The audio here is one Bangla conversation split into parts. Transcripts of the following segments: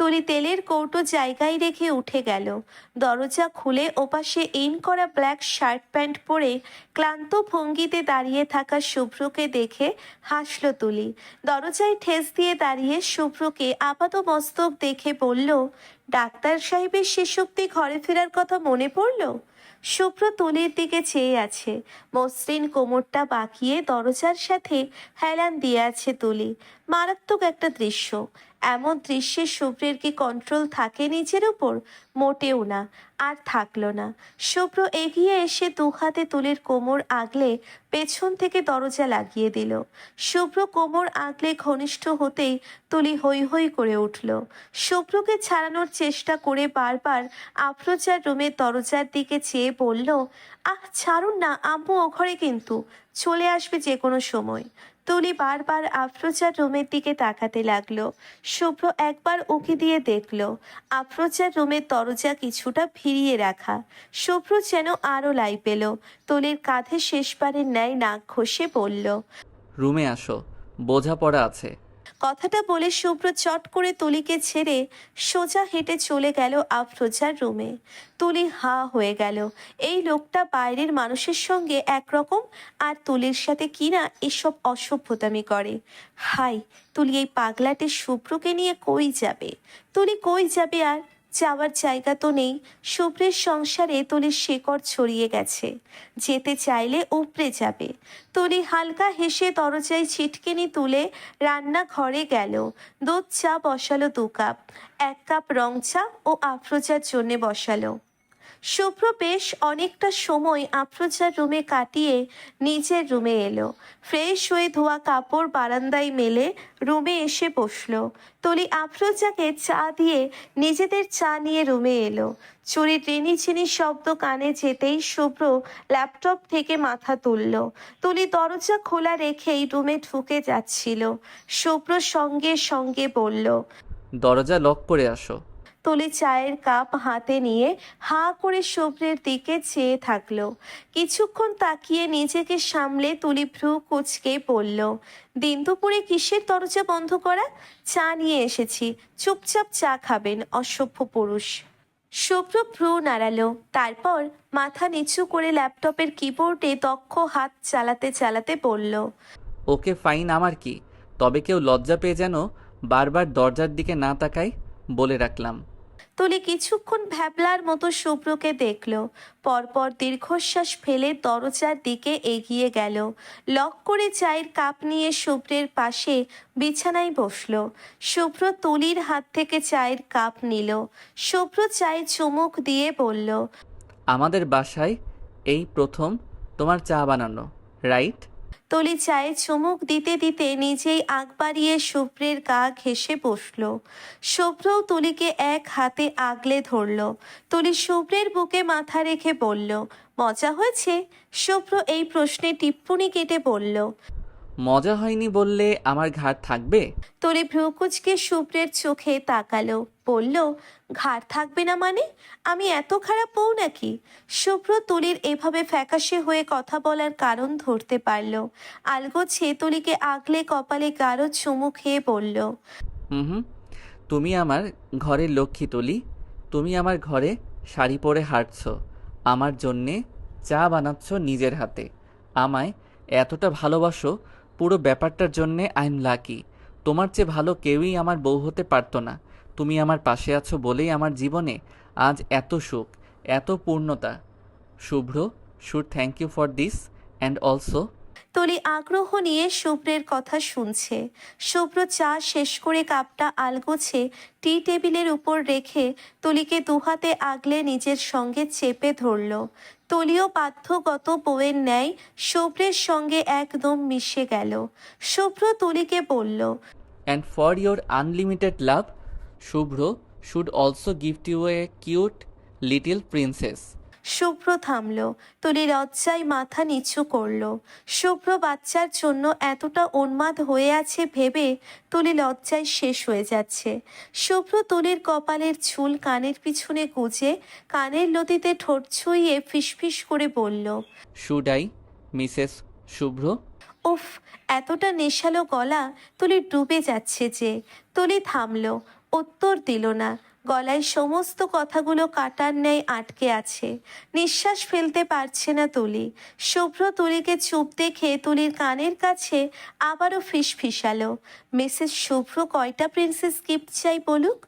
তুলি তেলের কৌটো জায়গায় রেখে উঠে গেল। দরজা খুলে ওপাশে ইন করা ব্ল্যাক শার্ট প্যান্ট পরে ক্লান্ত ভঙ্গিতে দাঁড়িয়ে থাকা শুভ্রকে দেখে হাসল তুলি। দরজায় ঠেস দিয়ে দাঁড়িয়ে শুভ্রকে আপাত মস্তক দেখে বলল, ডাক্তার সাহেবের অব্দি ঘরে ফেরার কথা মনে পড়ল? শুভ্র তুলির দিকে চেয়ে আছে। মসৃণ কোমরটা বাঁকিয়ে দরজার সাথে হেলান দিয়ে আছে তুলি। মারাত্মক একটা দৃশ্য। এমন দৃশ্যে শুভ্রের কি কন্ট্রোল থাকে নিজের উপর? মোটেও না, আর থাকল না। শুভ্র এগিয়ে এসে দু হাতে তুলির কোমর আগলে পেছন থেকে দরজা লাগিয়ে দিল। শুভ্র কোমর আগলে ঘনিষ্ঠ হতেই তুলি হৈ হৈ করে উঠল। শুভ্রকে ছাড়ানোর চেষ্টা করে বারবার আফরোজার রুমের দরজার দিকে চেয়ে বলল, আহ, ছাড়ুন না, আম্মু ও ঘরে কিন্তু। চলে আসবে যে কোনো সময়। তুলি বারবার আফরোজার রুমের দিকে তাকাতে লাগল। শুভ্র একবার উঁকি দিয়ে দেখল। আফরোজার রুমের দরজা কিছুটা ফিরিয়ে রাখা। শুভ্র যেন আরও লাই পেল। তুলির কাঁধে শেষবারের ন্যায় নাক ঘষে বলল, রুমে আসো, বোঝাপড়া আছে। কথাটা বলে শুভ্র চট করে তুলিকে ছেড়ে সোজা হেঁটে চলে গেল আফরোজার রুমে। তুলি হা হয়ে গেল। এই লোকটা বাইরের মানুষের সঙ্গে একরকম আর তুলির সাথে কিনা এসব অসভ্যতামি করে। হাই তুলি এই পাগলাটে শুভ্রকে নিয়ে কই যাবে? তুলি কই যাবে আর যাওয়ার জায়গা তো নেই। শুভ্রের সংসারে তলির শেকড় ছড়িয়ে গেছে। যেতে চাইলে উপড়ে যাবে। তলি হালকা হেসে দরজায় ছিটকিনি তুলে রান্না ঘরে গেল। দুধ চা বসালো দু কাপ। এক কাপ রং চা ও আফ্রোজার জন্যে বসালো। শুভ্র বেশ অনেকটা সময় আফরোজার রুমে কাটিয়ে নিজের রুমে এলো। ফ্রেশ হয়ে ধোয়া কাপড় বারান্দায় মেলে রুমে এসে বসল। তলি আফরোজাকে চা দিয়ে নিজেদের চা নিয়ে রুমে এলো। চুরি ট্রেনি চিনি শব্দ কানে যেতেই শুভ্র ল্যাপটপ থেকে মাথা তুলল। তুলি দরজা খোলা রেখেই রুমে ঢুকে যাচ্ছিল। শুভ্র সঙ্গে সঙ্গে বলল, দরজা লক করে আসো। তুলি চায়ের কাপ হাতে নিয়ে হা করে শুভ্রের দিকে চেয়ে থাকল। কিছুক্ষণ তাকিয়ে নিজেকে সামলে তুলি ভ্রু কুচকে পড়ল দিন দুপুরে কিসের দরজা বন্ধ করা? চা নিয়ে এসেছি। চুপচাপ চা খাবেন, অসভ্য পুরুষ। শুভ্র ভ্রু নাড়ালো। তারপর মাথা নিচু করে ল্যাপটপের কিবোর্ডে দক্ষ হাত চালাতে চালাতে বলল, ওকে ফাইন, আমার কি? তবে কেউ লজ্জা পেয়ে যেন বারবার দরজার দিকে না তাকায় বলে রাখলাম। তুলি কিছুক্ষণ ভ্যাবলার মতো শুভ্রকে দেখল। পরপর দীর্ঘশ্বাস ফেলে দরজার দিকে এগিয়ে গেল। লক করে চায়ের কাপ নিয়ে শুভ্রের পাশে বিছানায় বসল। শুভ্র তুলির হাত থেকে চায়ের কাপ নিল। শুভ্র চায়ে চুমুক দিয়ে বলল, আমাদের বাসায় এই প্রথম তোমার চা বানানো, রাইট? তলি চায়ে চুমুক দিতে দিতে নিজেই আগ বাড়িয়ে শুভ্রের গা ঘেসে বসল। শুভ্রও তুলিকে এক হাতে আগলে ধরল। তলি শুভ্রের বুকে মাথা রেখে বলল, মজা হয়েছে? শুভ্র এই প্রশ্নে টিপ্পনি কেটে বলল মজা হয়নি বললে আমার ঘাট থাকবে? তলি ভ্রুকুচকে শুভ্রের চোখে তাকালো বলল ঘাড় থাকবে না মানে? আমি এত খারাপ বউ নাকি? শুভ্র তুলির এভাবে ফ্যাকাশে হয়ে কথা বলার কারণ ধরতে পারল। আলগোছে তুলিকে আগলে কপালে গাঢ় চুমু খেয়ে বলল হুম হুম তুমি আমার ঘরের লক্ষ্মী তুলি তুমি আমার ঘরে শাড়ি পরে হাঁটছ আমার জন্যে চা বানাচ্ছ নিজের হাতে। আমায় এতটা ভালোবাসো পুরো ব্যাপারটার জন্যে আই এম লাকি তোমার চেয়ে ভালো কেউই আমার বউ হতে পারতো না। তুমি আমার পাশে আছো বলেই আমার জীবনে আজ এত সুখ, এত পূর্ণতা। Shubhro should thank you for this and also Tuli আগ্রহ নিয়ে শুভ্রের কথা শুনছে। শুভ্র চা শেষ করে কাপটা আলগোছে টি টেবিলের উপর রেখে তুলিকে দুহাতে আগলে নিজের সঙ্গে চেপে ধরল। তুলিও বাধ্যগত বউয়ের ন্যায় শুভ্রের সঙ্গে একদম মিশে গেল। শুভ্র তুলিকে বলল and for your unlimited love Shubhro should also gift you a cute little princess. Shubhro থামল তুলি লজ্জায় মাথা নিচু করল শুভ্র বাচ্চার জন্য এতটা উন্মাদ হয়ে আছে ভেবে তুলি লজ্জায় শেষ হয়ে যাচ্ছে শুভ্র তুলির কপালের চুল কানের পিছনে গুজে কানের লতিতে ঠোঁট ছুঁয়ে ফিসফিস করে বলল I, Mrs. Shubhro? উফ এতটা নেশালো গলা তুলি ডুবে যাচ্ছে যে তুলি থামল উত্তর দিল না গলায় সমস্ত কথাগুলো কাটার ন্যায় আটকে আছে। নিঃশ্বাস ফেলতে পারছে না তুলি। শুভ্র তুলিকে চুপ দেখে তুলির কানের কাছে আবারও ফিস ফিসালো। মিসেস শুভ্র কয়টা প্রিন্সেস গিফট চাই বলুক?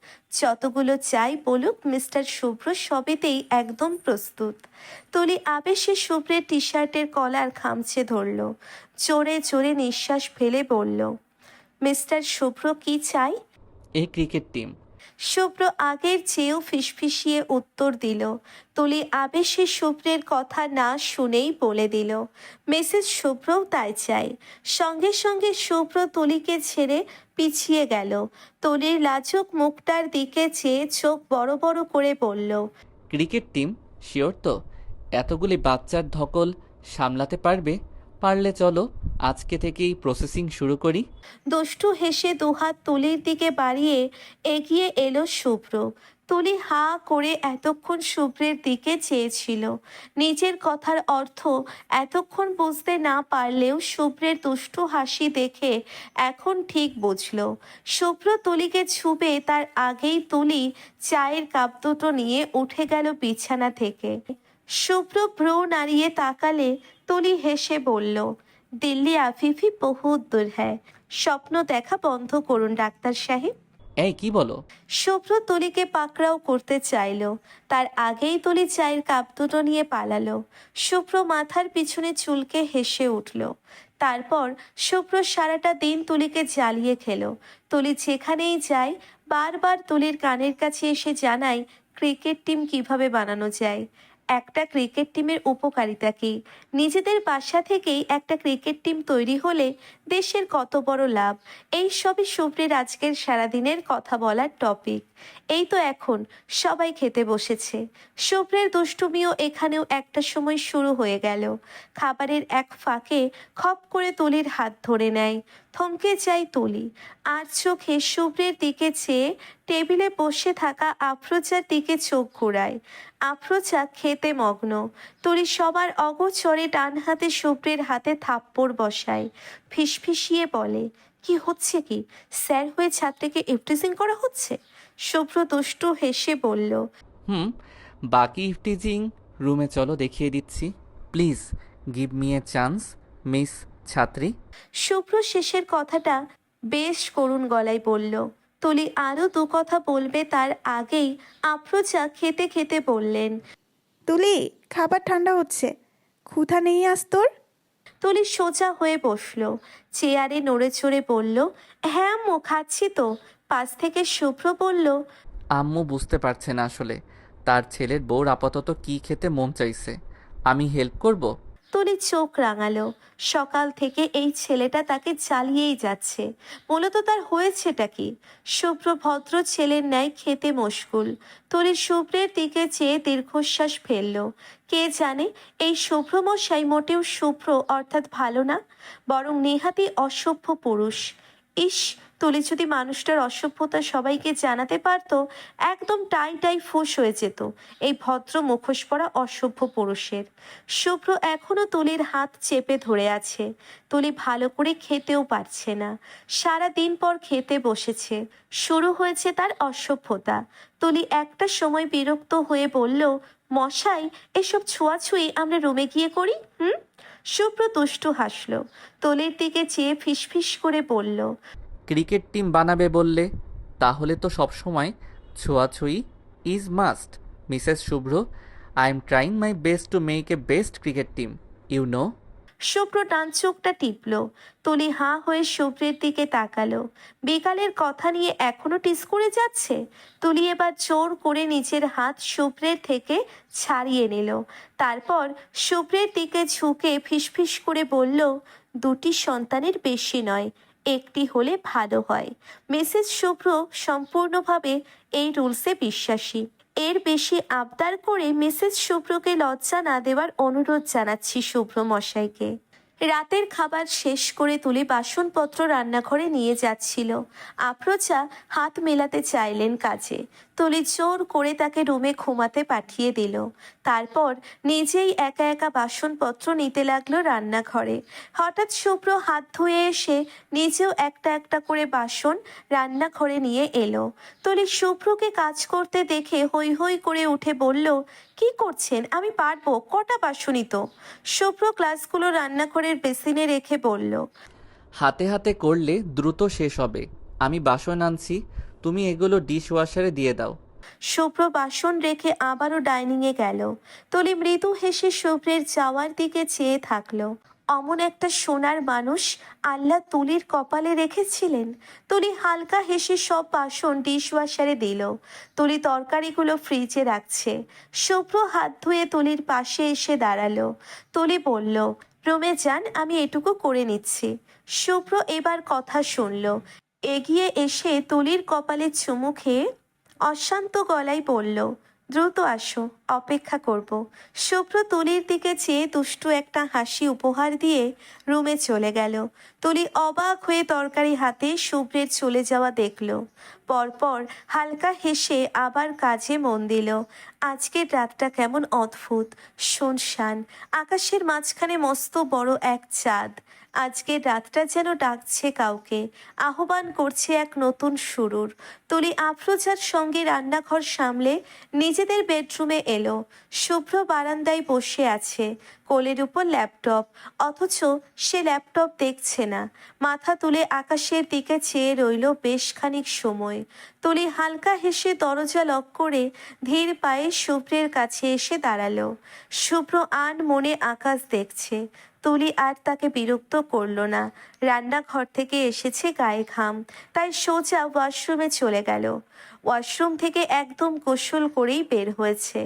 যতগুলো চাই বলুক, মিস্টার শুভ্র সবেতেই একদম প্রস্তুত। তুলি আবেশে শুভ্রের টি শার্টের কলার খামচে ধরল। জোরে জোরে নিঃশ্বাস ফেলে বলল, মিস্টার শুভ্র কি চাই? এই ক্রিকেট টিম। শুভ্র আগের চেয়েও ফিসফিসিয়ে উত্তর দিল। তুলি আবেশে শুভ্রের কথা না শুনেই বলে দিল, মেসেজ শুভ্রও তাই চাই সঙ্গে সঙ্গে শুভ্র তুলিকে ছেড়ে পিছিয়ে গেল। তুলির লাজুক মুখটার দিকে চেয়ে চোখ বড় বড় করে বলল, ক্রিকেট টিম, শিওর তো? এতগুলি বাচ্চার ধকল সামলাতে পারবে? পারলে চলো, আজকে থেকেই প্রসেসিং শুরু করি। দুষ্টু হেসে দুহাত তুলির দিকে বাড়িয়ে এগিয়ে এলো শুভ্র। তুলি হা করে এতক্ষণ শুভ্রের দিকে চেয়েছিল। নিজের কথার অর্থ এতক্ষণ বুঝতে না পারলেও শুভ্রের দুষ্টু হাসি দেখে এখন ঠিক বুঝল। শুভ্র তুলিকে ছুবে তার আগেই তুলি চায়ের কাপ দুটো নিয়ে উঠে গেল বিছানা থেকে। শুভ্র ভ্রু নাড়িয়ে তাকালে তুলি হেসে বলল দিল্লি আফিফি বহুত দূর হ্যায়। স্বপ্ন দেখা বন্ধ করুন ডাক্তার সাহেব। এই কি বলো? শুভ্র তুলিকে পাকড়াও করতে চাইলো। তার আগেই তুলি চায়ের কাপ দুটো নিয়ে পালালো। শুভ্র মাথার পিছনে চুলকে হেসে উঠল। তারপর শুভ্র সারাটা দিন তুলিকে জ্বালিয়ে খেলো। তুলি যেখানেই যায় বারবার তুলির কানের কাছে এসে জানায় ক্রিকেট টিম কীভাবে বানানো যায়? একটা ক্রিকেট টিমের উপকারিতা কি? নিজেদের বাসা থেকেই একটা ক্রিকেট টিম তৈরি হলে দেশের কত বড় লাভ? এই সবই সুপ্রের আজকের সারাদিনের কথা বলার টপিক এই তো এখন, সবাই খেতে বসেছে। শুভ্রের দুষ্টুমিও এখানেও একটা সময় শুরু হয়ে গেল। খাবারের এক ফাঁকে খপ করে তুলির হাত ধরে নেয়। থমকে যায় তুলি। আর চোখে শুভ্রের দিকে চেয়ে টেবিলে বসে থাকা আফরোজার দিকে চোখ ঘোরায়। আফরোজা খেতে মগ্ন। তুলি সবার অগোচরে ডান হাতে শুভ্রের হাতে থাপ্পড় বসায়। ফিসফিসিয়ে বলে, কি হচ্ছে কি? স্যার হয়ে ছাত্রীকে ইফটিজিং করা হচ্ছে? শুভ্র দুষ্টু হেসে বলল হুম বাকি ইফটিজিং রুমে চলো দেখিয়ে দিচ্ছি। Please give me a chance miss ছাত্রী। শুভ্র শেষের কথাটা বেশ করুণ গলায় বলল। তুলি আরও দু কথা বলবে তার আগেই আফরোজা খেতে খেতে বললেন তুলি খাবার ঠান্ডা হচ্ছে। ক্ষুধা নেই আজ তোর? তুলি সোজা হয়ে বসল। চেয়ারে নড়ে চড়ে বলল হ্যাঁ মো খাচ্ছি তো। পাশ থেকে শুভ্র বলল আম্মু বুঝতে পারছে না আসলে। তার ছেলের বউর আপাতত কি খেতে মন চাইছে? আমি হেল্প করব? তুলি চোখ রাঙালো। সকাল থেকে এই ছেলেটা তাকে চালিয়েই যাচ্ছে। মূলত তার হয়েছেটা কি? শুভ্র ভদ্র ছেলের ন্যায় খেতে মশগুল। তুলি শুভ্রের দিকে চেয়ে দীর্ঘশ্বাস ফেলল। কে জানে এই শুভ্র মশাই মোটেও শুভ্র অর্থাৎ ভালো না বরং নেহাতি অসভ্য পুরুষ। ইস তুলি যদি মানুষটার অসভ্যতা সবাইকে জানাতে পারতো, একদম টাই টাই ফুস হয়ে যেত। এই ভদ্র মুখোশ পরা অসভ্য পুরুষের। শুভ্র এখনও তুলির হাত চেপে ধরে আছে। তুলি ভালো করে খেতেও পারছে না। সারা দিন পর খেতে বসেছে। শুরু হয়েছে তার অসভ্যতা। তুলি একটা সময় বিরক্ত হয়ে বলল, মশাই, এসব ছোঁয়াছুঁই আমরা রুমে গিয়ে করি, হুম? শুভ্র দুষ্টু হাসলো। তুলির দিকে চেয়ে ফিসফিস করে বলল ক্রিকেট টিম বানাবে বললে, তাহলে তো সবসময় ছোঁয়াছুঁই is must Mrs Shubhro I am trying my best to make a best cricket team you know Shubhro ডান চোখটা টিপল, তুলি হাঁ হয়ে শুভ্রের দিকে তাকালো। বিকালের কথা নিয়ে এখনও টিস করে যাচ্ছে? তুলি এবার জোর করে নিজের হাত শুভ্রের থেকে ছাড়িয়ে নিল। তারপর শুভ্রের দিকে ঝুঁকে ফিসফিস করে বলল, দুটি সন্তানের বেশি নয় একটি হলে ভালো হয়। মিসেস শুভ্র সম্পূর্ণভাবে এই রুলসে বিশ্বাসী। এর বেশি আবদার করে মিসেস শুভ্রকে লজ্জা না দেওয়ার অনুরোধ জানাচ্ছি শুভ্র মশাইকে। রাতের খাবার শেষ করে তুলে বাসনপত্র রান্নাঘরে নিয়ে যাচ্ছিল। আফরোজা হাত মেলাতে চাইলেন কাজে। তুলি জোর করে তাকে রুমে ঘুমাতে পাঠিয়ে দিল। তারপর নিজেই একা একা বাসনপত্র নিতে লাগল রান্নাঘরে। হঠাৎ শুভ্র হাত ধুয়ে এসে নিজেও একটা একটা করে বাসন রান্নাঘরে নিয়ে এলো। তুলি শুভ্রকে কাজ করতে দেখে হই হই করে উঠে বলল কি করছেন? আমি পারব। কটা বাসনই তো শুভ্র ক্লাসগুলো রান্নাঘরের বেসিনে রেখে বলল হাতে হাতে করলে দ্রুত শেষ হবে। আমি বাসন আনছি তুমি এগুলো ডিশওয়াশারে দিয়ে দাও। শুভ্র বাসন রেখে আবারও ডাইনিংয়ে গেল। তলি মৃদু হেসে শুভ্রের যাওয়ার দিকে চেয়ে থাকল। অমন একটা সোনার মানুষ আল্লাহ তুলির কপালে রেখেছিলেন। তুলি হালকা হেসে সব বাসন ডিশওয়াশারে দিল। তুলি তরকারিগুলো ফ্রিজে রাখছে। শুভ্র হাত ধুয়ে তুলির পাশে এসে দাঁড়াল। তুলি বলল, রুমে যান, আমি এটুকু করে নিচ্ছি। শুভ্র এবার কথা শুনল। এগিয়ে এসে তুলির কপালে চুমু খেয়ে অশান্ত গলায় বলল দ্রুত আসো, অপেক্ষা করব। শুভ্র তুলির দিকে চেয়ে দুষ্টু একটা হাসি উপহার দিয়ে রুমে চলে গেল। তুলি অবাক হয়ে তরকারি হাতে শুভ্রের চলে যাওয়া দেখল। পরপর হালকা হেসে আবার কাজে মন দিল। আজকের রাতটা কেমন অদ্ভুত, শুনশান। আকাশের মাঝখানে মস্ত বড় এক চাঁদ। আজকের রাতটা যেন ডাকছে কাউকে। আহ্বান করছে এক নতুন শুরুর। তুলি আফরোজার সঙ্গে রান্নাঘর সামলে নিজেদের বেডরুমে এলো। শুভ্র বারান্দায় বসে আছে। কোলের উপর ল্যাপটপ। অথচ সে ল্যাপটপ দেখছে না। মাথা তুলে আকাশের দিকে চেয়ে রইল বেশ খানিক সময়। তুলি হালকা হেসে দরজা লক করে ধীর পায়ে শুভ্রের কাছে এসে দাঁড়াল। শুভ্র আন মনে আকাশ দেখছে। তুলি আর তাকে বিরক্ত করল না। রান্নাঘর থেকে এসেছে গায়ে ঘাম, তাই সোজা ওয়াশরুমে চলে গেল। ওয়াশরুম থেকে একদম গোসল করেই বের হয়েছে।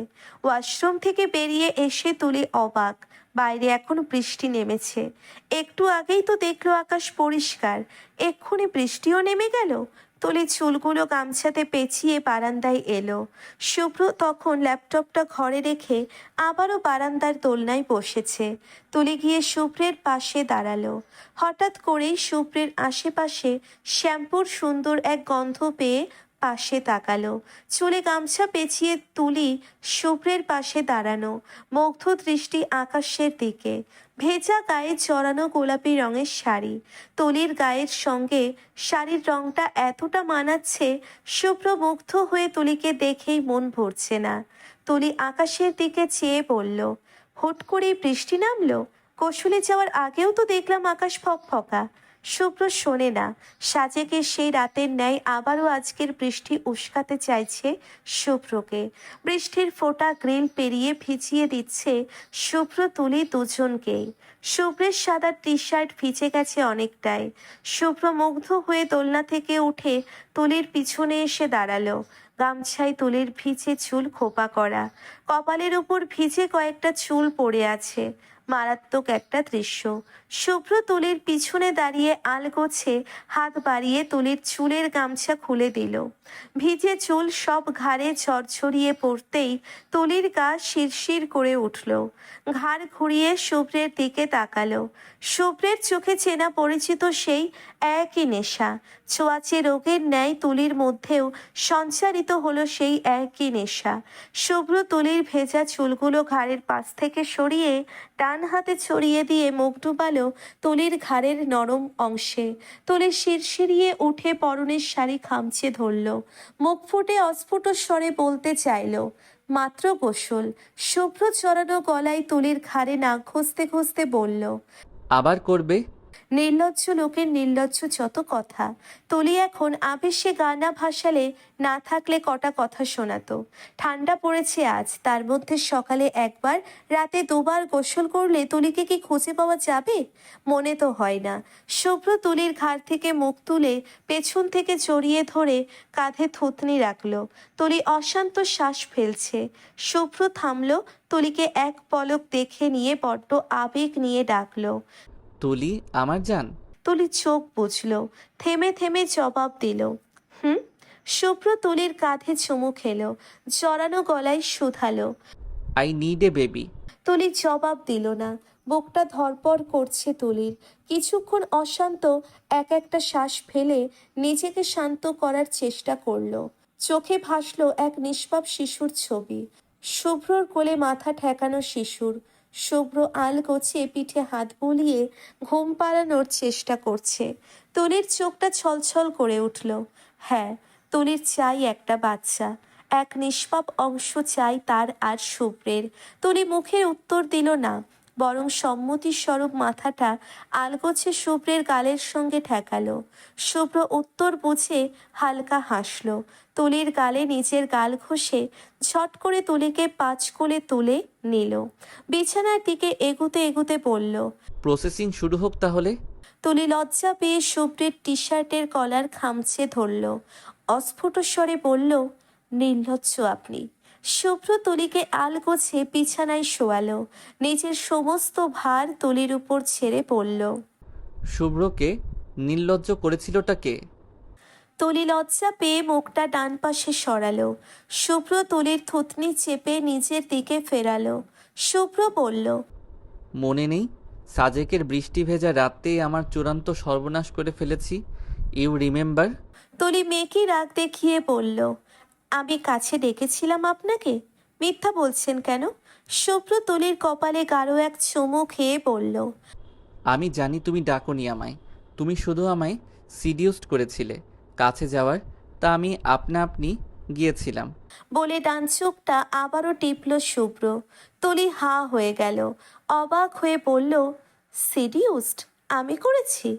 ওয়াশরুম থেকে বেরিয়ে এসে তুলি অবাক, বাইরে এখন বৃষ্টি নেমেছে। একটু আগেই তো দেখল আকাশ পরিষ্কার, এক্ষুনি বৃষ্টিও নেমে গেল? তুলি চুলগুলো গামছাতে পেঁচিয়ে বারান্দায় এলো। শুভ্র তখন ল্যাপটপটা ঘরে রেখে আবারও বারান্দার দোলনায় বসেছে। তুলি গিয়ে শুভ্রের পাশে দাঁড়াল। হঠাৎ করেই শুভ্রের আশেপাশে শ্যাম্পুর সুন্দর এক গন্ধ পেয়ে পাশে তাকালো। চুলে গামছা পেঁচিয়ে তুলি শুভ্রের পাশে দাঁড়ানো, মুগ্ধ দৃষ্টি আকাশের দিকে। ভেজা গায়ে চড়ানো গোলাপি রঙের শাড়ি। তুলির গায়ের সঙ্গে শাড়ির রংটা এতটা মানাচ্ছে, শুভ্র মুগ্ধ হয়ে তুলিকে দেখেই মন ভরছে না। তুলি আকাশের দিকে চেয়ে বলল, হুট করেই বৃষ্টি নামলো? কৌশলে যাওয়ার আগেও তো দেখলাম আকাশ ফকফকা। শুভ্র শোনে না। সাজেকে সেই রাতের ন্যায় আবারও আজকের বৃষ্টি উস্কাতে চাইছে শুভ্রকে। বৃষ্টির ফোঁটা গ্রিল পেরিয়ে ভিজিয়ে দিচ্ছে শুভ্র তুলি দুজনকেই শুভ্রের সাদা টি শার্ট ভিজে গেছে অনেকটাই। শুভ্র মুগ্ধ হয়ে দোলনা থেকে উঠে তুলির পিছনে এসে দাঁড়াল। গামছায় তুলির ভিজে চুল খোপা করা। কপালের উপর ভিজে কয়েকটা চুল পড়ে আছে। মারাত্মক একটা দৃশ্য। শুভ্র তুলির পিছনে দাঁড়িয়ে আলগোছে হাত বাড়িয়ে তুলির চুলের গামছা খুলে দিল। ভিজে চুল সব ঘাড়ে ঝরঝরিয়ে পড়তেই তুলির গা শিরশির করে উঠল। ঘাড় ঘুরিয়ে শুভ্রের দিকে তাকালো। শুভ্রের চোখে চেনা পরিচিত সেই একই নেশা। ছোঁয়াচে রোগের ন্যায় তুলির মধ্যেও সঞ্চারিত হলো সেই একই নেশা। শুভ্র তুলির ভেজা চুলগুলো ঘাড়ের পাশ থেকে সরিয়ে ডান হাতে ছড়িয়ে দিয়ে মুখ ডুবালো তলির ঘাড়ের নরম অংশে। তলে শিরশিরিয়ে উঠে পরনের শাড়ি খামচে ধরল। মুখ ফুটে অস্ফুট স্বরে বলতে চাইল, মাত্র গোসল। শুভ্র চড়ানো গলায় তলির ঘাড়ে না ঘষতে ঘষতে বলল, আবার করবে? নির্লজ্জ লোকের নির্লজ্জ যত কথা। তলি এখন আবেশে গানা ভাসালে না থাকলে কটা কথা শোনাতো। ঠান্ডা পড়েছে আজ, তার মধ্যে সকালে একবার, রাতে দুবার গোসল করলে তুলিকে কি খুঁজে পাওয়া যাবে? মনে তো হয় না। শুভ্র তুলির ঘাড় থেকে মুখ তুলে পেছন থেকে জড়িয়ে ধরে কাঁধে থুতনি রাখল। তুলি অশান্ত শ্বাস ফেলছে। শুভ্র থামলো, তুলিকে এক পলক দেখে নিয়ে বড্ড আবেগ নিয়ে ডাকলো। তুলি আমার জান। তুলি চোখ বুঝল থেমে থেমে জবাব দিল হুম? শুভ্র তুলির কাঁধে চুমু খেলো জড়ানো গলায় শুধালো। I need a baby Tuli জবাব দিল না বুকটা ধরপড় করছে তুলির। কিছুক্ষণ অশান্ত এক একটা শ্বাস ফেলে নিজেকে শান্ত করার চেষ্টা করল। চোখে ভাসলো এক নিষ্পাপ শিশুর ছবি শুভ্রর কোলে মাথা ঠেকানো শিশুর। শুভ্র আল গোছে পিঠে হাত বুলিয়ে ঘুম পাড়ানোর চেষ্টা করছে। তুলির চোখটা ছলছল করে উঠল। হ্যাঁ তুলির চাই একটা বাচ্চা। এক নিষ্পাপ অংশ চাই তার আর শুভ্রের। তুলি মুখের উত্তর দিল না, বরং সম্মতিস্বরূপ মাথাটা আলগোছে শুভ্রের গালের সঙ্গে ঠেকালো। শুভ্র উত্তর বুঝে হালকা হাসল। তুলির গালে নিজের গাল ঘষে ঝট করে তুলিকে পাঁচ কোলে তুলে নিল। বিছানার দিকে এগুতে এগুতে বলল প্রসেসিং শুরু হোক তাহলে? তুলি লজ্জা পেয়ে শুভ্রের টি শার্টের কলার খামছে ধরল। অস্ফুট স্বরে বলল নির্লজ্জ আপনি। শুভ্র তুলিকে আলগোছে বিছানায় শোয়ালো। নিজের সমস্ত ভার তুলির উপর ছেড়ে পড়ল শুভ্রকে নির্লজ্জ করেছিলটা কে? তুলি লজ্জা পেয়ে মুখটা ডান পাশে সরালো। শুভ্র তলির থুতনি চেপে নিজের দিকে ফেরালো। শুভ্র বলল মনে নেই সাজেকের বৃষ্টি ভেজা রাতে আমার চূড়ান্ত সর্বনাশ করে ফেলেছি। You remember? তলি মেয়েকে রাগ দেখিয়ে বলল আমি কাছে ডেকেছিলাম আপনাকে? মিথ্যা বলছেন কেন? শুভ্র তলির কপালে গাঢ় এক চুমু খেয়ে বলল আমি জানি তুমি ডাকনি আমায়। তুমি শুধু আমায় সিডিউসড করেছিলে। কাছে যাওয়ার, তা আমি আপনা আপনি গিয়েছিলাম। বলে ডান চোখটা আবারও টিপল শুভ্র। তলি হা হয়ে গেল। অবাক হয়ে বলল, সিডিউসড, আমি করেছি?